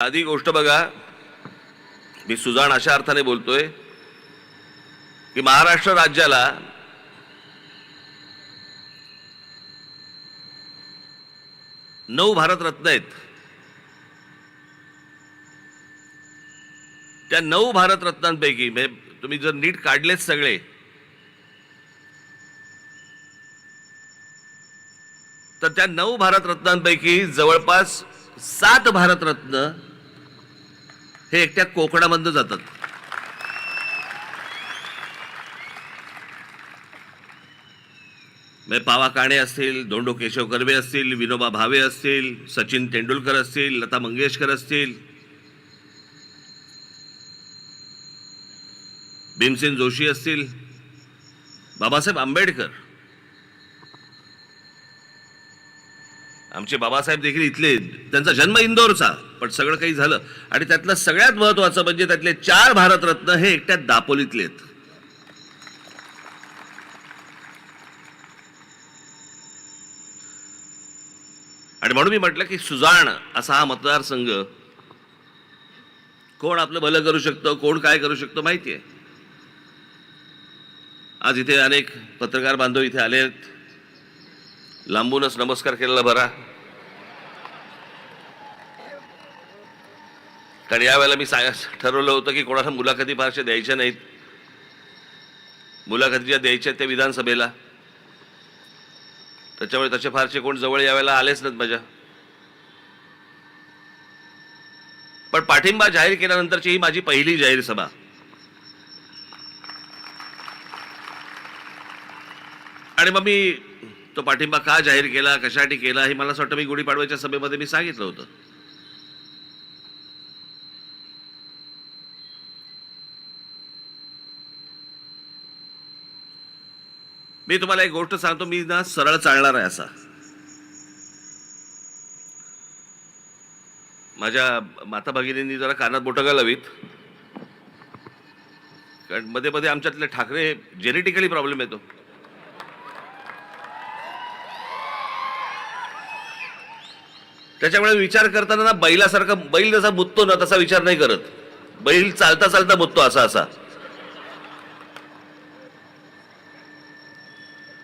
आधी गोष्ट बघा. मी सुजाण अशा अर्थाने बोलतोय की महाराष्ट्र राज्याला नऊ भारतरत्न आहेत. त्या नऊ भारतरत्नांपैकी म्हणजे तुम्ही जर नीट काढलेच सगळे तर त्या नऊ भारतरत्नांपैकी जवळपास सात भारतरत्न हे एकट्या कोकणामधनं जातात. म्हणजे पावा काणे असतील धोंडो केशव कर्वे असतील विनोबा भावे असतील सचिन तेंडुलकर असतील लता मंगेशकर असतील. भीमसेन जोशी असतील. बाबासाहेब आंबेडकर. आमचे बाबासाहेब देखील इथले त्यांचा जन्म इंदोरचा पण सगळं काही झालं. आणि त्यातलं सगळ्यात महत्वाचं म्हणजे त्यातले चार भारतरत्न हे एकट्या दापोलीतले आहेत. आणि म्हणून मी म्हटलं की सुजाण असा हा मतदारसंघ कोण आपलं भलं करू शकतं कोण काय करू शकतो माहिती आहे आज इथे अनेक पत्रकार बांधव इथे आले आहेत लांबूनच नमस्कार केलेला बरा. कारण यावेळेला मी सांग ठरवलं होतं की कोणाला मुलाखती फारशा द्यायच्या नाहीत. मुलाखती ज्या द्यायच्या त्या विधानसभेला. त्याच्यामुळे तसे फारसे कोण जवळ यावेळेला आलेच नाहीत माझ्या. पण पाठिंबा जाहीर केल्यानंतरची ही माझी पहिली जाहीर सभा. आणि मग मी तो पाठिंबा का जाहीर केला कशासाठी केला हे मला असं वाटतं मी गुढीपाडव्याच्या सभेमध्ये मी सांगितलं होतं. मी तुम्हाला एक गोष्ट सांगतो मी ना सरळ चालणार आहे असा. माझ्या माता भगिनींनी जरा कानात बोटं घालावीत. कारण मध्ये मध्ये आमच्यातले ठाकरे जेनेटिकली प्रॉब्लेम येतो. त्याच्यामुळे विचार करताना ना बैलासारखा बैल जसा मुततो ना तसा विचार नाही करत. बैल चालता चालता मुततो असा असा.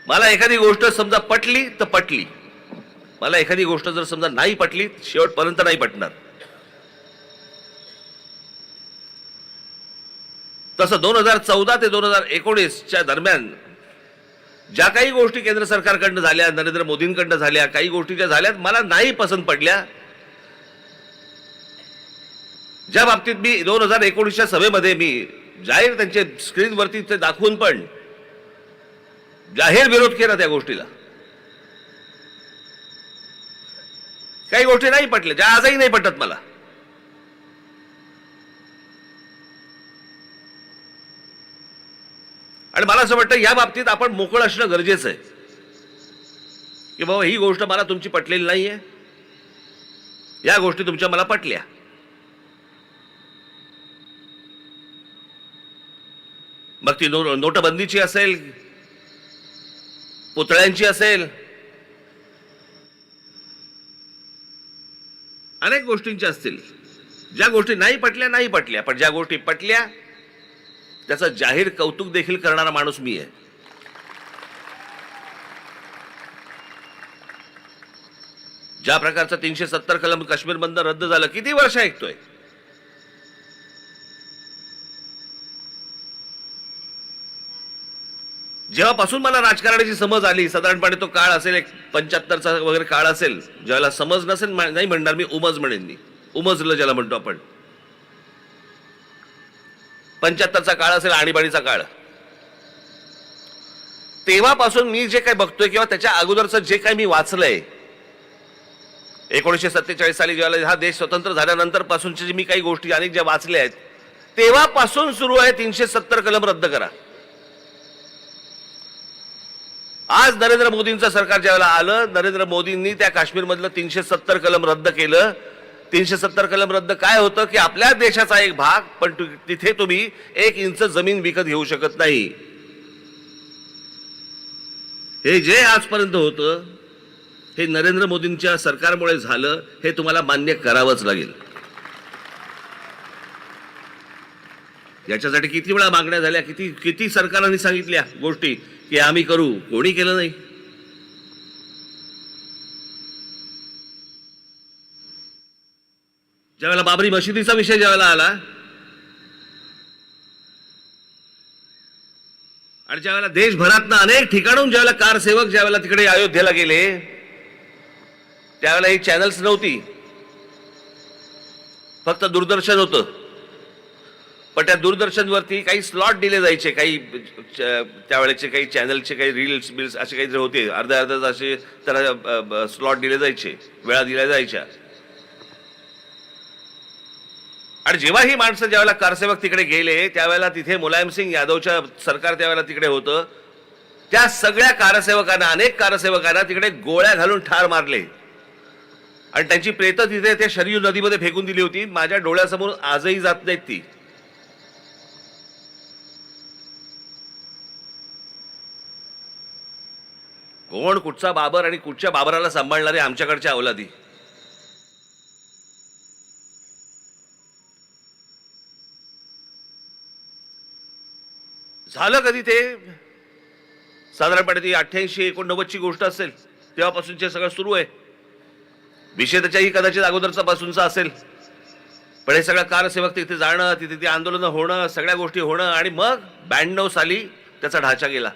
मला एखादी गोष्ट समजा पटली तर पटली. मला एखादी गोष्ट जर समजा नाही पटली शेवटपर्यंत नाही पटणार. तसं दोन हजार चौदा ते दोन हजार एकोणीसच्या दरम्यान ज्या काही गोष्टी केंद्र सरकारकडनं झाल्या नरेंद्र मोदींकडनं झाल्या काही गोष्टी ज्या झाल्यात मला नाही पसंत पडल्या. ज्या बाबतीत मी दोन हजार एकोणीसच्या सभेमध्ये मी जाहीर त्यांचे स्क्रीनवरती ते दाखवून पण जाहीर विरोध केला त्या गोष्टीला. काही गोष्टी नाही पटल्या ज्या आजही नाही पटत मला. आणि मला असं वाटतं या बाबतीत आपण मोकळं असणं गरजेचं आहे. की बाबा ही गोष्ट मला तुमची पटलेली नाहीये. या गोष्टी तुमच्या मला पटल्या. मग ती नो नोटबंदीची असेल पुतळ्यांची असेल अनेक गोष्टींच्या असतील. ज्या गोष्टी नाही पटल्या नाही पटल्या पण ज्या गोष्टी पटल्या त्याचं जाहीर कौतुक देखील करणारा माणूस मी आहे. ज्या प्रकारचं तीनशे सत्तर कलम काश्मीर बंद रद्द झालं किती वर्ष ऐकतोय? जेव्हापासून मला राजकारणाची समज आली साधारणपणे तो काळ असेल एक पंच्याहत्तरचा वगैरे काळ असेल ज्याला समज नसेल नाही म्हणणार मी उमज म्हणेन मी. उमजलं ज्याला म्हणतो आपण. पंच्याहत्तरचा काळ असेल आणीबाणीचा काळ. तेव्हापासून मी जे काही बघतोय किंवा त्याच्या अगोदरचं जे काही मी वाचलंय एकोणीसशे सत्तेचाळीस साली जेव्हा हा देश स्वतंत्र झाल्यानंतर पासूनच्या मी काही गोष्टी अनेक ज्या वाचल्या आहेत तेव्हापासून सुरू आहे तीनशे सत्तर कलम रद्द करा. आज नरेंद्र मोदींचं सरकार ज्यावेळेला आलं नरेंद्र मोदींनी त्या काश्मीरमधलं तीनशे सत्तर कलम रद्द केलं तीनशे सत्तर कलम रद्द काय होतं की आपल्या देशाचा एक भाग पण तिथे तुम्ही एक इंच जमीन विकत घेऊ शकत नाही. हे जे आजपर्यंत होतं हे नरेंद्र मोदींच्या सरकारमुळे झालं हे तुम्हाला मान्य करावंच लागेल. याच्यासाठी किती वेळा मागण्या झाल्या किती किती सरकारांनी सांगितल्या गोष्टी की आम्ही करू. कोणी केलं नाही. ज्यावेळेला बाबरी मशिदीचा विषय ज्यावेळेला आला आणि ज्यावेळेला देशभरातनं अनेक ठिकाणून ज्यावेळेला कारसेवक ज्यावेळेला तिकडे अयोध्येला गेले त्यावेळेला ही चॅनल्स नव्हती. फक्त दूरदर्शन होतं. पण त्या दूरदर्शनवरती काही स्लॉट दिले जायचे काही च- त्यावेळेचे काही चॅनलचे काही रील्स बिल्स असे काहीतरी होते. अर्ध्या अर्ध्या असे त्याला स्लॉट दिले जायचे वेळा दिल्या जायच्या. आणि जेव्हा ही माणसं ज्यावेळेला कारसेवक तिकडे गेले त्यावेळेला तिथे मुलायम सिंग यादवच्या सरकार त्यावेळेला तिकडे होतं. त्या सगळ्या कारसेवकांना अनेक कारसेवकांना तिकडे गोळ्या घालून ठार मारले. आणि त्यांची प्रेत तिथे त्या शरयू नदीमध्ये फेकून दिली होती. माझ्या डोळ्यासमोर आजही जात नाहीत ती. कोण कुठचा बाबर आणि कुठच्या बाबराला सांभाळणारे आमच्याकडच्या अवलादी? झालं कधी ते? साधारणपणे ती अठ्ठ्याऐंशी एकोणनव्वदची गोष्ट असेल तेव्हापासूनचे सगळं सुरू आहे. विषय त्याच्याही कदाचित अगोदरचा पासूनचा असेल. पण हे सगळं कारसेवक तिथे जाणं तिथे ती आंदोलनं होणं सगळ्या गोष्टी होणं आणि मग ब्याण्णव साली त्याचा ढाचा गेला.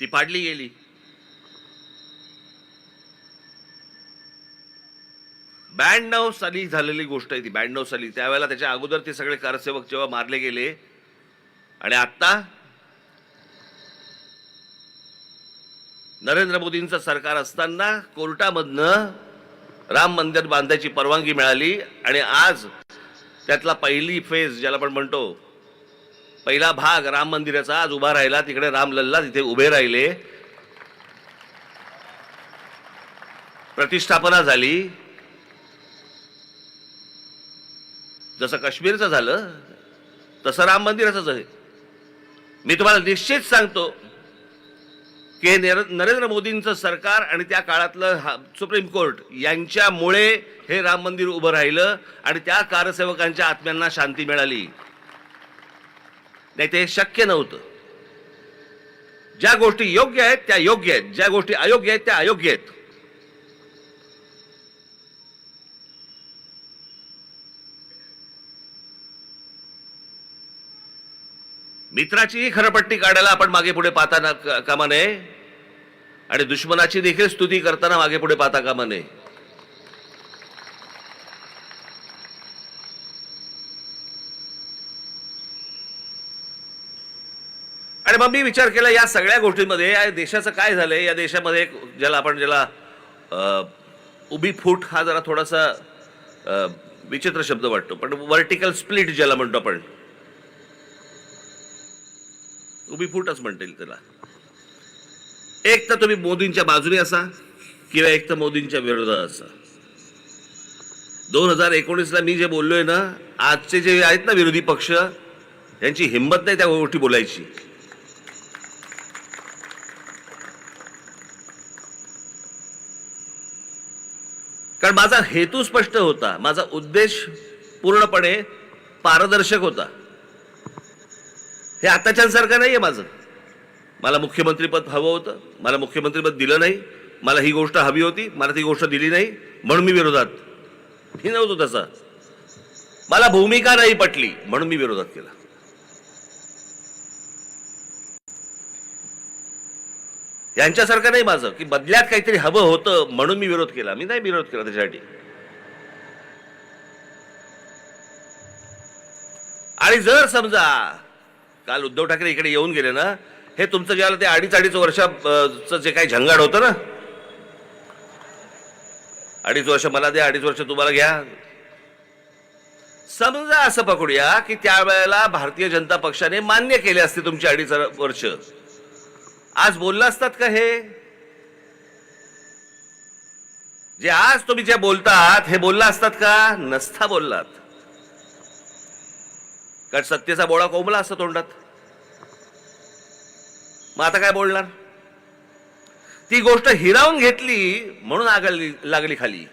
ती पाडली गेली. ब्याण्णव साली झालेली गोष्ट आहे ती ब्याण्णव साली. त्यावेळेला त्याच्या अगोदर ते सगळे कारसेवक जेव्हा मारले गेले आणि आता नरेंद्र मोदींचं सरकार असताना कोर्टामधनं राम मंदिर बांधायची परवानगी मिळाली आणि आज त्यातला पहिली फेज ज्याला आपण म्हणतो पहिला भाग राम मंदिराचा आज उभा राहिला तिकडे रामलल्ला तिथे उभे राहिले. प्रतिष्ठापना झाली. जसं काश्मीरचं झालं तसं राम मंदिराचंच आहे मी तुम्हाला निश्चित सांगतो की नर- नरेंद्र मोदींचं सरकार आणि त्या काळातलं हा- सुप्रीम कोर्ट यांच्यामुळे हे राम मंदिर उभं राहिलं आणि त्या कारसेवकांच्या आत्म्यांना शांती मिळाली. नाही ते शक्य नव्हतं. ज्या गोष्टी योग्य आहेत त्या योग्य आहेत. ज्या गोष्टी अयोग्य आहेत त्या अयोग्य आहेत. मित्राचीही खरपट्टी काढायला आपण मागे पुढे पाहताना कामा नये. आणि दुश्मनाची देखील स्तुती करताना मागे पुढे पाहता कामा नये. आणि मग मी विचार केला या सगळ्या गोष्टींमध्ये या देशाचं काय झालंय? या देशामध्ये एक ज्याला आपण ज्याला उभी फूट हा जरा थोडासा विचित्र शब्द वाटतो पण व्हर्टिकल स्प्लिट ज्याला म्हणतो आपण. उभी फूटच म्हणता येईल त्याला. एक तर तुम्ही मोदींच्या बाजूने असा किंवा एक तर मोदींच्या विरोधात असा. दोन हजार एकोणीसला मी जे बोललोय ना आजचे जे आहेत ना विरोधी पक्ष यांची हिंमत नाही त्या गोष्टी बोलायची. कारण माझा हेतू स्पष्ट होता. माझा उद्देश पूर्णपणे पारदर्शक होता. हे आताच्यांसारखं नाहीये माझं. मला मुख्यमंत्रीपद हवं होतं. मला मुख्यमंत्रीपद दिलं नाही. मला ही गोष्ट हवी होती. मला ती गोष्ट दिली नाही. म्हणून मी विरोधात. हे नव्हतो तसा. मला भूमिका नाही पटली. म्हणून मी विरोधात केला. यांच्यासारखं नाही माझं. की बदल्यात काहीतरी हवं होतं म्हणून मी विरोध केला. मी नाही विरोध केला त्याच्यासाठी. आणि जर समजा काल उद्धव ठाकरे इकडे येऊन गेले ना हे तुमचं गेलं ते अडीच अडीच वर्षाचं जे काही झंगाड होतं ना? अडीच वर्ष मला द्या अडीच वर्ष तुम्हाला घ्या. समजा असं पकडूया की त्यावेळेला भारतीय जनता पक्षाने मान्य केले असते तुमची अडीच वर्ष. आज बोलला असतात का हे? जे आज तुम्ही जे बोलतात हे बोलला असतात का? नसता बोललात. कारण सत्तेचा बोळा कोंबला असतो तोंडात. मग आता काय बोलणार? ती गोष्ट हिरावून घेतली म्हणून आगली लागली खाली.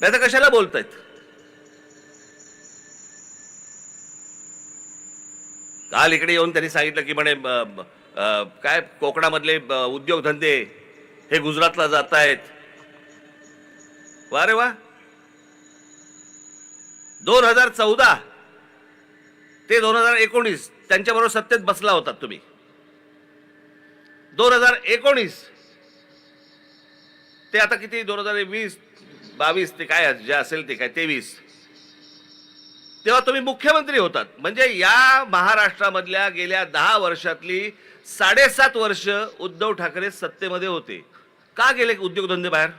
तर कशाला बोलतायत? काल इकडे येऊन त्यांनी सांगितलं की म्हणे काय कोकणामधले उद्योगधंदे हे गुजरातला जात आहेत वा रे वा. दोन हजार चौदा ते दोन हजार एकोणीस त्यांच्याबरोबर सत्तेत बसला होता तुम्ही. दोन हजार एकोणीस. ते आता किती? दोन हजार वीस बावीस ते काय जे असेल ते काय तेवीस. तेव्हा तुम्ही मुख्यमंत्री होतात. म्हणजे या महाराष्ट्रामधल्या गेल्या दहा वर्षातली साडेसात वर्ष उद्धव ठाकरे सत्तेमध्ये होते. का गेले उद्योगधंदे बाहेर?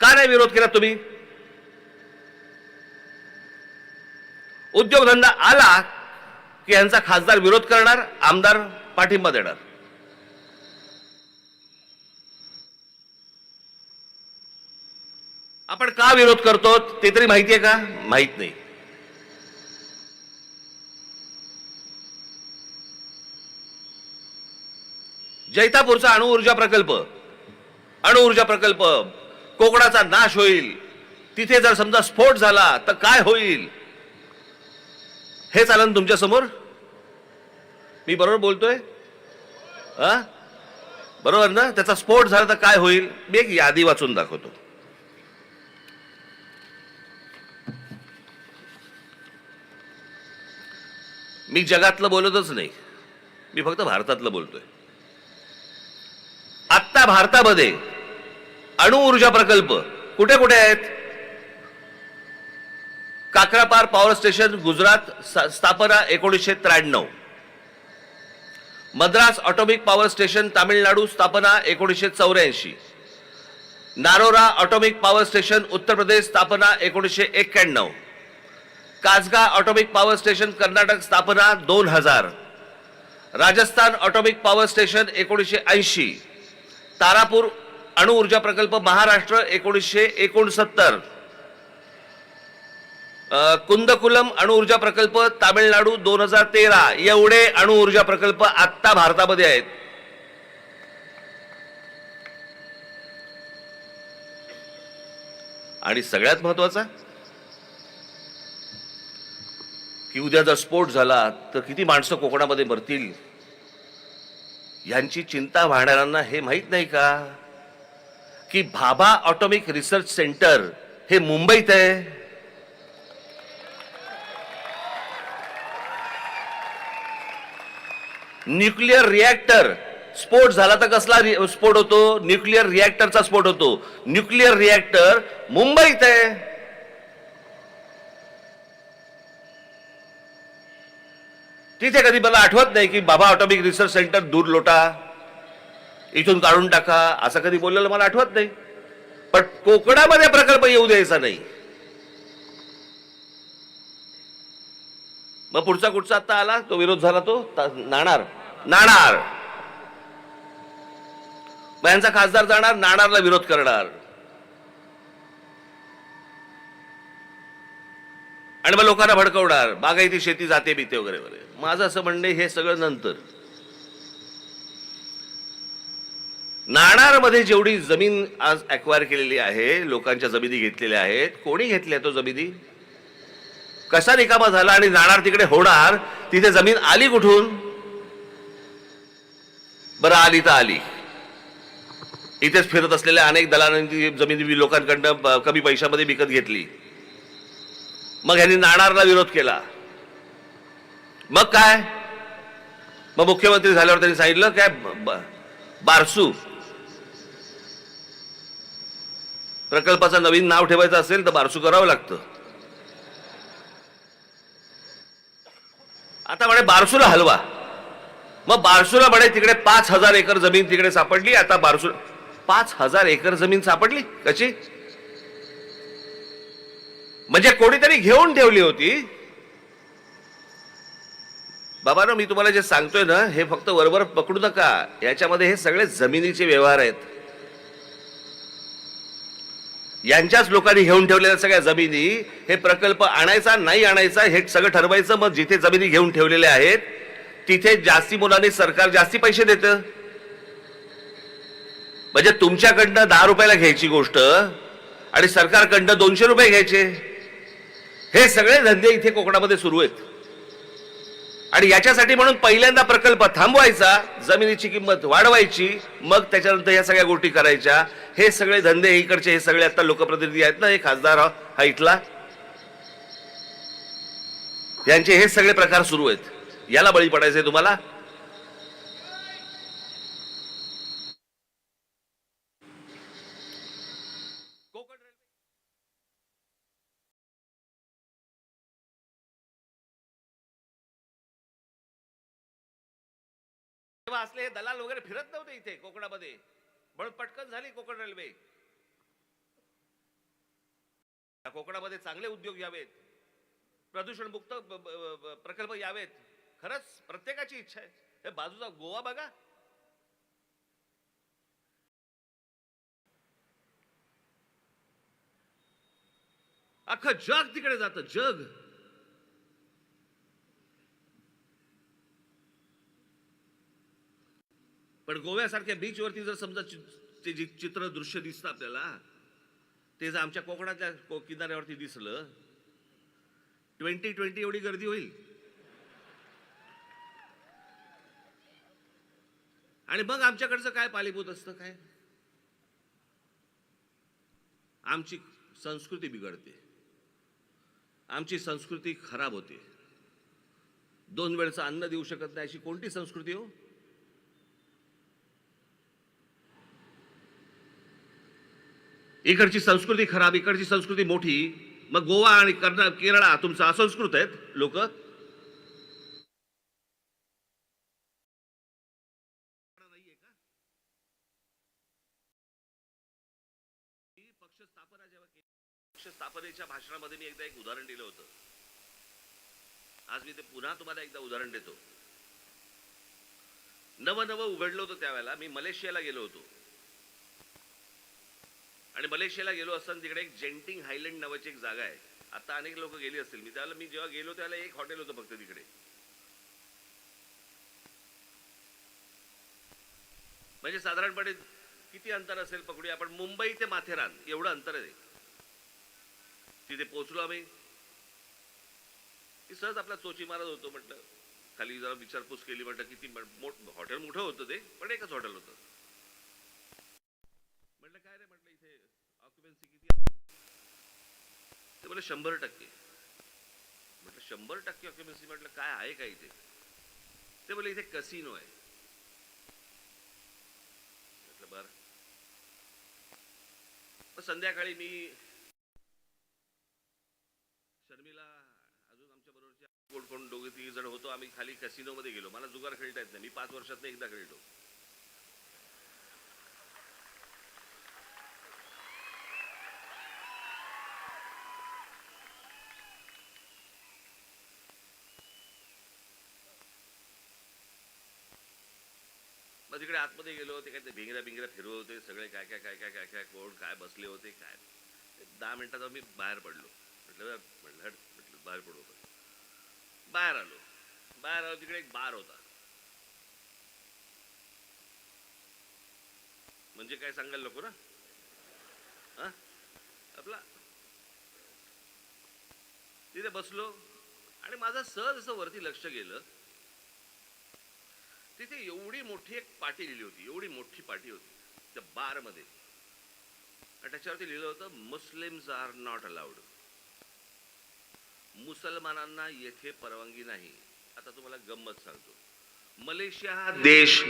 का नाही विरोध केला तुम्ही? उद्योगधंदा आला की यांचा खासदार विरोध करणार आमदार पाठिंबा देणार. आपण का विरोध करतो ते तरी माहिती आहे का? माहीत नाही. जैतापूरचा अणुऊर्जा प्रकल्प अणुऊर्जा प्रकल्प कोकणाचा नाश होईल. तिथे जर समजा स्फोट झाला तर काय होईल? हे चालन तुमच्यासमोर. मी बरोबर बोलतोय? हा? बरोबर ना? त्याचा स्फोट झाला तर काय होईल? मी एक यादी वाचून दाखवतो. मी जगातलं बोलतच नाही. मी फक्त भारतातलं बोलतोय. आत्ता भारतामध्ये अणुऊर्जा प्रकल्प कुठे कुठे आहेत? काकरापार पॉवर स्टेशन गुजरात स्थापना एकोणीसशे त्र्याण्णव. Madras atomic power station Tamil Nadu स्थापना एकोणीसशे चौऱ्याऐंशी. नारोरा atomic power station Uttar Pradesh स्थापना एकोणीसशे एक्क्याण्णव. काजगा ऑटोमिक पॉवर स्टेशन कर्नाटक स्थापना दोन हजार. राजस्थान ऑटोमिक पॉवर स्टेशन एकोणीसशे ऐंशी. तारापूर अणुऊर्जा प्रकल्प महाराष्ट्र एकोणीसशे एकोणसत्तर. कुंदकुलम अणुऊर्जा प्रकल्प तामिळनाडू दोन हजार तेरा. एवढे अणुऊर्जा प्रकल्प आत्ता भारतामध्ये आहेत. आणि सगळ्यात महत्त्वाचा की उद्या जर स्फोट झाला तर किती माणसं कोकणामध्ये मरतील? यांची चिंता वाहणाऱ्यांना हे माहीत नाही का? की भाभा ऑटोमिक रिसर्च सेंटर हे मुंबईत आहे. न्यूक्लिअर रिॲक्टर स्फोट झाला तर कसला रि- स्फोट होतो? न्यूक्लिअर रिॲक्टरचा स्फोट होतो. न्यूक्लिअर रिॲक्टर मुंबईत आहे. तिथे कधी मला आठवत नाही की बाबा ऑटोमिक रिसर्च सेंटर दूर लोटा इथून काढून टाका असं कधी बोललेलं मला आठवत नाही. पण कोकणामध्ये प्रकल्प येऊ द्यायचा नाही. मग पुढचा कुठचा आता आला? तो विरोध झाला तो नाणार. नाणार. मग यांचा खासदार जाणार नाणारला विरोध करणार. आणि मग लोकांना भडकवणार. बागायती शेती जाते बिते वगैरे वगैरे. माझं असं म्हणणं आहे, हे सगळं नंतर. नाणारमध्ये जेवढी जमीन आज अक्वायर केलेली आहे लोकांच्या जमिनी घेतलेल्या आहेत कोणी घेतल्या तो जमिनी? कसा रिकामा झाला आणि नाणार तिकडे होणार तिथे जमीन आली कुठून? बरं आली तर आली. इथेच फिरत असलेल्या अनेक दलालांची जमीन लोकांकडनं कमी पैशामध्ये विकत घेतली. मग ह्यांनी नाणारला विरोध केला. मग काय? मग मुख्यमंत्री झाल्यावर त्यांनी सांगितलं काय बारसू प्रकल्पाचं नवीन नाव ठेवायचं असेल तर बारसू करावं लागतं. आता म्हणे बारसूला हलवा. मग बारसूला म्हणे तिकडे पाच हजार एकर जमीन तिकडे सापडली आता बारसू पाच हजार एकर जमीन सापडली? कशी? म्हणजे कोणीतरी घेऊन ठेवली होती? बाबा मी तुम्हाला जे सांगतोय ना हे फक्त वरवर पकडू नका. याच्यामध्ये हे सगळे जमिनीचे व्यवहार आहेत. यांच्याच लोकांनी घेऊन ठेवलेल्या सगळ्या जमिनी हे प्रकल्प आणायचा नाही आणायचा हे सगळं ठरवायचं मग जिथे जमिनी घेऊन ठेवलेल्या आहेत तिथे जास्ती मुलांनी सरकार जास्ती पैसे देतं? म्हणजे तुमच्याकडनं दहा रुपयाला घ्यायची गोष्ट आणि सरकारकडनं दोनशे रुपये घ्यायचे. हे सगळे धंदे इथे कोकणामध्ये सुरू आहेत. आणि याच्यासाठी म्हणून पहिल्यांदा प्रकल्प थांबवायचा जमिनीची किंमत वाढवायची मग त्याच्यानंतर या सगळ्या गोष्टी करायच्या. हे सगळे धंदे इकडचे हे सगळे आता लोकप्रतिनिधी आहेत ना हे खासदार हा हा इथला यांचे हे सगळे प्रकार सुरू आहेत. याला बळी पडायचंय तुम्हाला? तेव्हा असले हे दलाल वगैरे फिरत नव्हते इथे कोकणामध्ये. म्हणून पटकन झाली कोकण रेल्वे. कोकणामध्ये चांगले उद्योग यावेत. प्रदूषण मुक्त प्रकल्प यावेत. खरंच प्रत्येकाची इच्छा आहे. हे बाजूचा गोवा बघा. अख्खं जग तिकडे जातं जग. पण गोव्यासारख्या बीचवरती जर समजा ते जे चित्र दृश्य दिसतं आपल्याला ते जर आमच्या कोकणाच्या किनाऱ्यावरती दिसलं ट्वेंटी ट्वेंटी एवढी गर्दी होईल. आणि मग आमच्याकडचं काय पालीभूत असतं काय? आमची संस्कृती बिघडते. आमची संस्कृती खराब होते. दोन वेळचं अन्न देऊ शकत नाही अशी कोणती संस्कृती हो? इकडची संस्कृती खराब इकडची संस्कृती मोठी. मग गोवा आणि कर्ना केरळा तुमचं असंस्कृत आहेत लोक पक्ष स्थापना जेव्हा केली पक्ष भाषणामध्ये मी एकदा एक उदाहरण दिलं होतं. आज मी ते पुन्हा तुम्हाला एकदा उदाहरण देतो. नवं नवं उघडलं होतं त्यावेळेला मी मलेशियाला गेलो होतो. आणि मलेशियाला गेलो असताना तिकडे एक जेंटिंग हायलँड नावाची एक जागा आहे. आता अनेक लोक गेली असतील. मी त्याला मी जेव्हा गेलो त्याला एक हॉटेल होतं फक्त तिकडे. म्हणजे साधारणपणे किती अंतर असेल पकडूया आपण? मुंबई ते माथेरान एवढं अंतर आहे. तिथे पोहोचलो आम्ही. सहज आपला चोची मारत होतो म्हटलं. खाली जरा विचारपूस केली म्हटलं किती मोठ हॉटेल मोठं होतं ते पण एकच हॉटेल होतं. म्हटलं काय रे म्हटलं इथे ऑक्युपन्सी किती ते म्हटलं शंभर टक्के. म्हटलं शंभर टक्के ऑक्युपन्सी म्हटलं काय आहे का इथे? ते म्हटलं इथे कसिनो आहे. म्हटलं बर. संध्याकाळी मी शर्मिला अजून आमच्या बरोबरचे कोण कोण दोघे तिघे जण होतो. आम्ही खाली कॅसिनोमध्ये गेलो. मला जुगार खेळता येत नाही. मी पाच वर्षात एकदा खेळतो. मग तिकडे आतमध्ये गेलो. ते काय ते भिंगऱ्या बिंगऱ्या फिरवत होते. सगळे काय काय काय काय काय काय कोण काय बसले होते काय? दहा मिनिटात मी बाहेर पडलो. म्हटलं म्हटलं हट म्हटलं बाहेर पडू बाहेर आलो. बाहेर आलो तिकडे एक बार होता. म्हणजे काय सांगायला नको ना? हा? आपला तिथे बसलो आणि माझं सहज असं वरती लक्ष गेलं. तिथे एवढी मोठी एक पाटी लिहिली होती एवढी मोठी पाटी होती त्या बारमध्ये आणि त्याच्यावरती लिहिलं होतं मुस्लिम्स आर नॉट अलाउड. मुसलमानांना येथे परवानगी नाही. आता तुम्हाला गंमत सांगतो. मलेशिया हा देश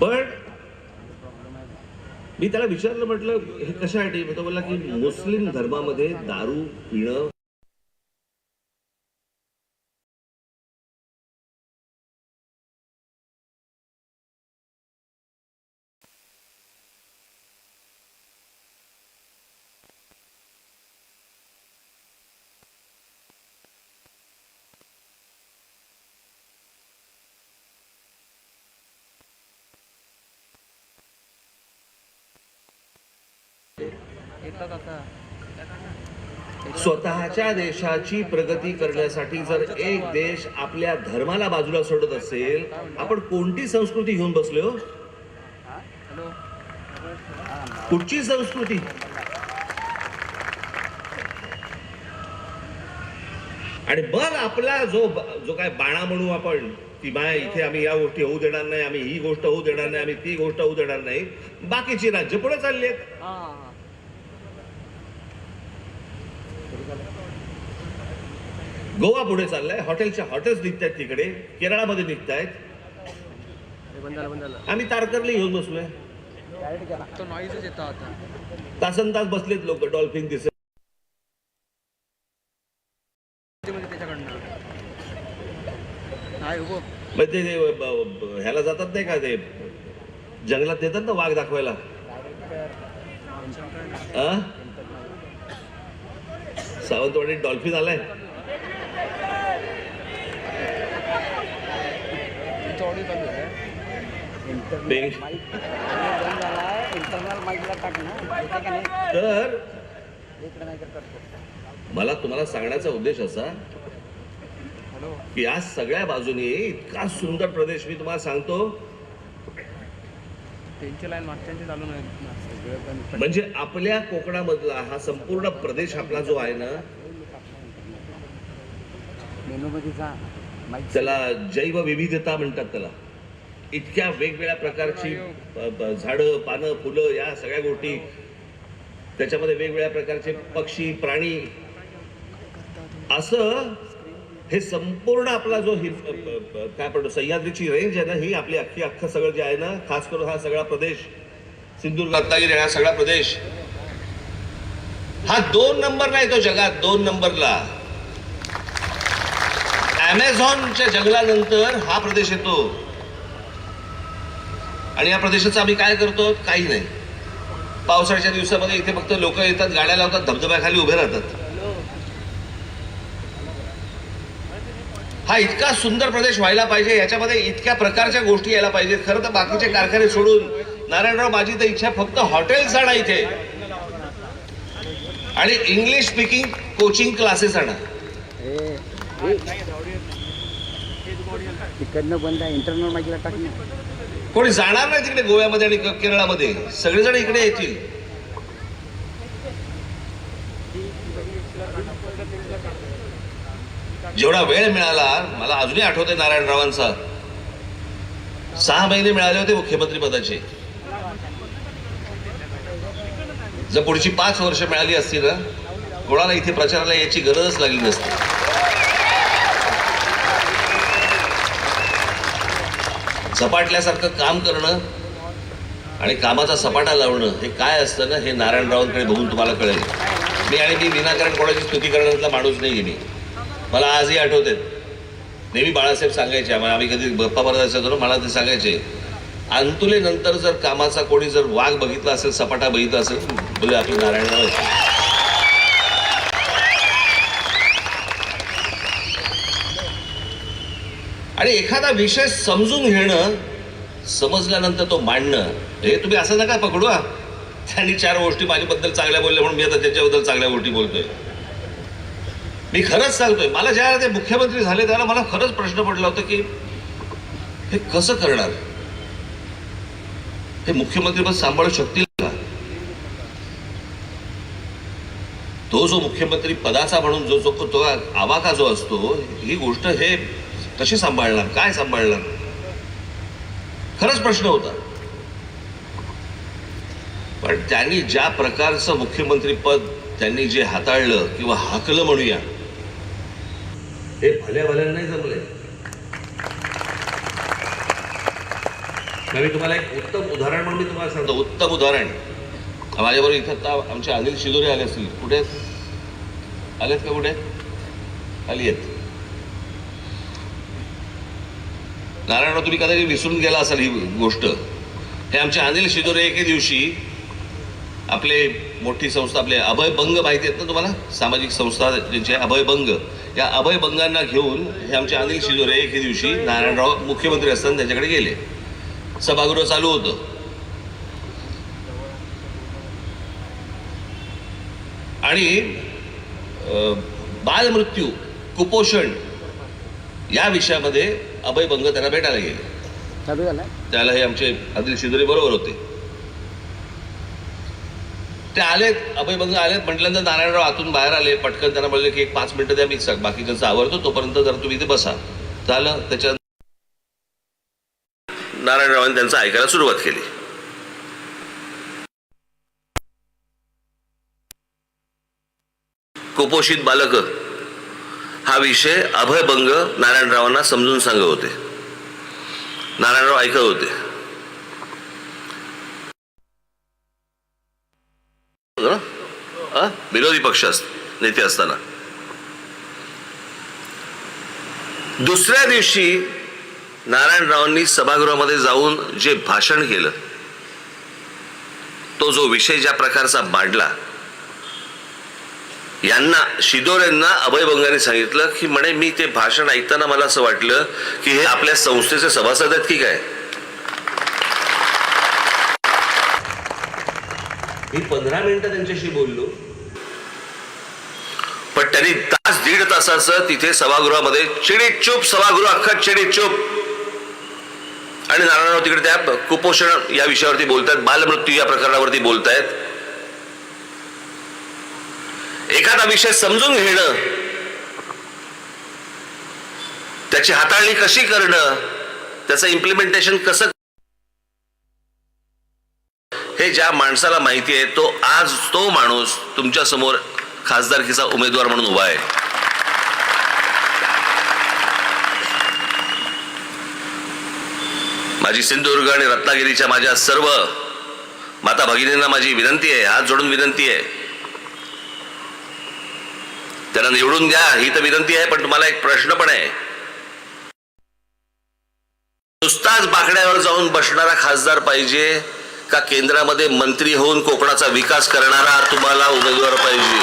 पण मी त्याला विचारलं म्हटलं हे कशासाठी तो बोलला की मुस्लिम धर्मामध्ये दारू पिणं करतात आता. स्वतःच्या देशाची प्रगती करण्यासाठी जर एक देश आपल्या धर्माला बाजूला सोडत असेल आपण कोणती संस्कृती घेऊन बसलो? कुठची संस्कृती? आणि मग आपला जो जो काय बाणा म्हणू आपण की बाय इथे आम्ही या गोष्टी होऊ देणार नाही आम्ही ही गोष्ट होऊ देणार नाही आम्ही ती गोष्ट होऊ देणार नाही बाकीची राज्य पुढे चालली आहेत हां हां गोवा पुढे चाललाय. हॉटेलच्या हॉटेल्स निघत आहेत तिकडे. केरळामध्ये निघत आहेत आम्ही तारकर्ली घेऊन बसलोय. तासन तास बसलेत लोक डॉल्फिन दिसत. ते ह्याला जातात नाही का ते जंगलात देतात ना वाघ दाखवायला? सावंतवाडीत डॉल्फिन आलाय तुमचं ऑडिओ चालू आहे बेंग- इंटरनल माईकला टाक ना येते का नाही तर मला तुम्हाला सांगण्याचा उद्देश असा की या सगळ्या बाजूने इतका सुंदर प्रदेश मी तुम्हाला सांगतो. म्हणजे आपल्या कोकणामधला हा संपूर्ण प्रदेश आपला जो आहे ना त्याला जैवविविधता म्हणतात त्याला. इतक्या वेगवेगळ्या प्रकारची प- झाडं पानं फुलं या सगळ्या गोष्टी. त्याच्यामध्ये वेगवेगळ्या प्रकारचे पक्षी प्राणी. असं हे संपूर्ण आपला जो हि प- काय म्हणतो सह्याद्रीची रेंज आहे ना ही आपली अख्खी अख्खं सगळं जे आहे ना खास करून हा सगळा प्रदेश सिंधुदुर्ग रत्नागिरी हा सगळा प्रदेश. हा दोन नंबरला येतो जगात दोन नंबरला. ॲमेझॉनच्या जंगलानंतर हा प्रदेश येतो. आणि या प्रदेशाचं आम्ही काय करतो? काही नाही. पावसाळ्याच्या दिवसामध्ये इथे फक्त लोक येतात गाड्या लावतात धबधब्याखाली उभे राहतात. हा इतका सुंदर प्रदेश व्हायला पाहिजे याच्यामध्ये इतक्या प्रकारच्या गोष्टी यायला पाहिजे. खरं तर बाकीचे कारखाने सोडून नारायणराव माझी तर इच्छा फक्त हॉटेल्स आणा इथे. आणि इंग्लिश स्पीकिंग कोचिंग क्लासेस आणा. तिकडनं बंद आहे. इंटरनल माहितीला टाक कोणी जाणार नाही तिकडे गोव्यामध्ये आणि केरळामध्ये? सगळेजण इकडे येतील. जेवढा वेळ मिळाला मला अजूनही आठवते नारायणरावांचा. सहा महिने मिळाले होते मुख्यमंत्री पदाचे. जर पुढची पाच वर्ष मिळाली असती ना कोणाला इथे प्रचाराला याची गरजच लागली नसती. सपाटल्यासारखं काम करणं आणि कामाचा सपाटा लावणं हे काय असतं ना हे नारायणरावांकडे बघून तुम्हाला कळेल. मी आणि मी विनाकारण कोणाची स्तुती करण्यातला माणूस नाही मी. मला आजही आठवते नेहमी बाळासाहेब सांगायचे आम्हाला आम्ही कधी गप्पा मारत असायचो मला ते सांगायचे अंतुलेनंतर जर कामाचा कोणी जर वाघ बघितला असेल सपाटा बघितला असेल बोले आपली नारायणराव आणि एखादा विषय समजून घेणं समजल्यानंतर तो मांडणं हे तुम्ही असं नका पकडू हा. त्यांनी चार गोष्टी माझ्याबद्दल चांगल्या बोलल्या म्हणून मी आता त्याच्याबद्दल चांगल्या गोष्टी बोलतोय. मी खरंच सांगतोय मला ज्या ते मुख्यमंत्री झाले त्याला मला खरंच प्रश्न पडला होता की हे कसं करणार? हे मुख्यमंत्री पण सांभाळू शकतील का? तो जो मुख्यमंत्री पदाचा म्हणून जो जो तो आवाका जो असतो ही गोष्ट हे कशी सांभाळणार? काय सांभाळणार? खरंच प्रश्न होता. पण त्यांनी ज्या प्रकारचं मुख्यमंत्री पद त्यांनी जे हाताळलं किंवा हाकलं म्हणूया हे भल्या भल्या नाही जमले. मी तुम्हाला एक उत्तम उदाहरण म्हणून मी तुम्हाला सांगतो. उत्तम उदाहरण. माझ्याबरोबर इथं आता आमचे अनिल शिदोरे आले असतील. कुठे आहेत? आलेत का कुठे? आली आहेत. कारण तुम्ही कदाचित विसरून गेला असाल ही गोष्ट. हे आमचे अनिल शिदोरे एके दिवशी आपले मोठी संस्था आपले अभय बंग माहिती आहेत ना तुम्हाला? सामाजिक संस्था ज्यांची अभय बंग. या अभय बंगांना घेऊन हे आमचे अनिल शिदोरे एके दिवशी नारायणराव मुख्यमंत्री असताना त्यांच्याकडे गेले. सभागृह चालू होतं. आणि बालमृत्यू कुपोषण या विषयामध्ये अभय बंग त्यांना भेटायला गेले. त्याला हे आमचे आदिल शिदोरे बरोबर होते. ते आलेत अभय बंग आलेत म्हटल्यानंतर नारायणराव आतून बाहेर आले. पटकन त्यांना म्हणले की एक पाच मिनिटं द्या मीच बाकीच्यांचं आवडतो तोपर्यंत जरा तुम्ही इथे बसा. झालं त्याच्या नारायणरावांनी त्यांचं ऐकायला सुरुवात केली. कुपोषित बालक. हा विषय अभयभंग नारायणरावांना समजून सांगत होते. नारायणराव ऐकत होते. विरोधी पक्ष अस- नेते असताना. दुसऱ्या दिवशी नारायणरावांनी सभागृहामध्ये जाऊन जे भाषण केलं तो जो विषय ज्या प्रकारचा मांडला यांना शिदोरेंना अभय बंगाने सांगितलं की म्हणे मी ते भाषण ऐकताना मला असं वाटलं की हे आपल्या संस्थेचे सभासद आहेत की काय? मी पंधरा मिनिटं त्यांच्याशी बोललो. पण त्यांनी तास दीड तासाचं तिथे सभागृहामध्ये चिडीत चूप सभागृह अख्खा चिडीत चूप आणि नारायणराव तिकडे त्या कुपोषण या विषयावरती बोलतायत बालमृत्यू या प्रकरणावरती बोलतायत. एखादा विषय समजून घेणं त्याची हाताळणी कशी करणं त्याचं इम्प्लिमेंटेशन कसं हे ज्या माणसाला माहिती आहे तो आज तो माणूस तुमच्यासमोर खासदारकीचा उमेदवार म्हणून उभा आहे. माझी सिंधुदुर्ग आणि रत्नागिरीच्या माझ्या सर्व माता भगिनींना माझी विनंती आहे हात जोडून विनंती आहे. त्यांना निवडून घ्या ही तर विनंती आहे पण तुम्हाला एक प्रश्न पण आहे. नुसताच बाकड्यावर जाऊन बसणारा खासदार पाहिजे का केंद्रामध्ये मंत्री होऊन कोकणाचा विकास करणारा तुम्हाला उमेदवार पाहिजे?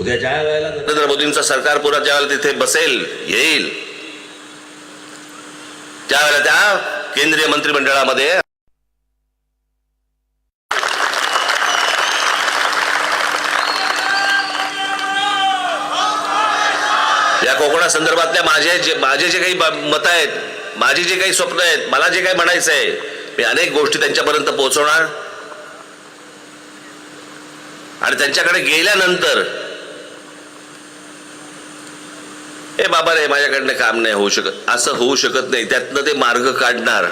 उद्या ज्या वेळेला नरेंद्र मोदींचा सरकार पुन्हा ज्यावेळेला तिथे बसेल येईल. त्यावेळेला त्या केंद्रीय मंत्रिमंडळामध्ये या कोकणा संदर्भातल्या माझे जे माझे जे काही मत आहेत माझी जे काही स्वप्न आहेत मला जे काही म्हणायचं आहे मी अनेक गोष्टी त्यांच्यापर्यंत पोहोचवणार. आणि त्यांच्याकडे गेल्यानंतर ए बाबा रे माझ्याकडनं काम नाही होऊ शकत असं होऊ शकत नाही त्यातनं ते मार्ग काढणार.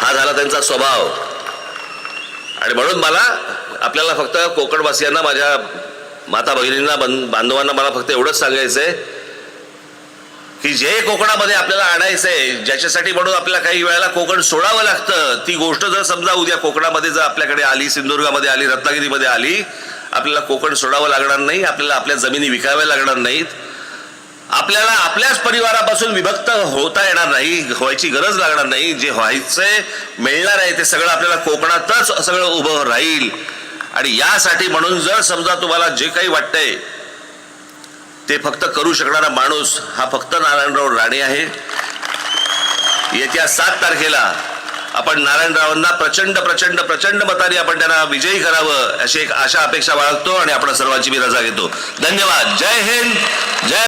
हा झाला त्यांचा स्वभाव. आणि म्हणून मला आपल्याला फक्त कोकणवासियांना माझ्या माता भगिनींना बांधवांना मला फक्त एवढंच सांगायचंय की जे कोकणामध्ये आपल्याला आणायचं आहे ज्याच्यासाठी म्हणून आपल्याला काही वेळेला कोकण सोडावं लागतं ती गोष्ट जर समजा उद्या कोकणामध्ये जर आपल्याकडे आली सिंधुदुर्गामध्ये आली रत्नागिरीमध्ये आली आपल्याला कोकण सोडावं लागणार नाही आपल्याला आपल्या जमिनी विकाव्या लागणार नाहीत. आपल्याला आपल्याच परिवारापासून विभक्त होता येणार नाही व्हायची गरज लागणार नाही जे व्हायचंय मिळणार आहे ते सगळं आपल्याला कोकणातच सगळं उभं राहील. आणि यासाठी म्हणून जर समजा तुम्हाला जे काही वाटतंय ते फक्त करू शकणारा माणूस हा फक्त नारायणराव राणे आहे. येत्या सात तारखेला आपण नारायणरावांना प्रचंड प्रचंड प्रचंड मताने आपण त्यांना विजयी करावं अशी एक आशा अपेक्षा बाळगतो आणि आपण सर्वांची मी रजा घेतो. धन्यवाद. जय हिंद. जय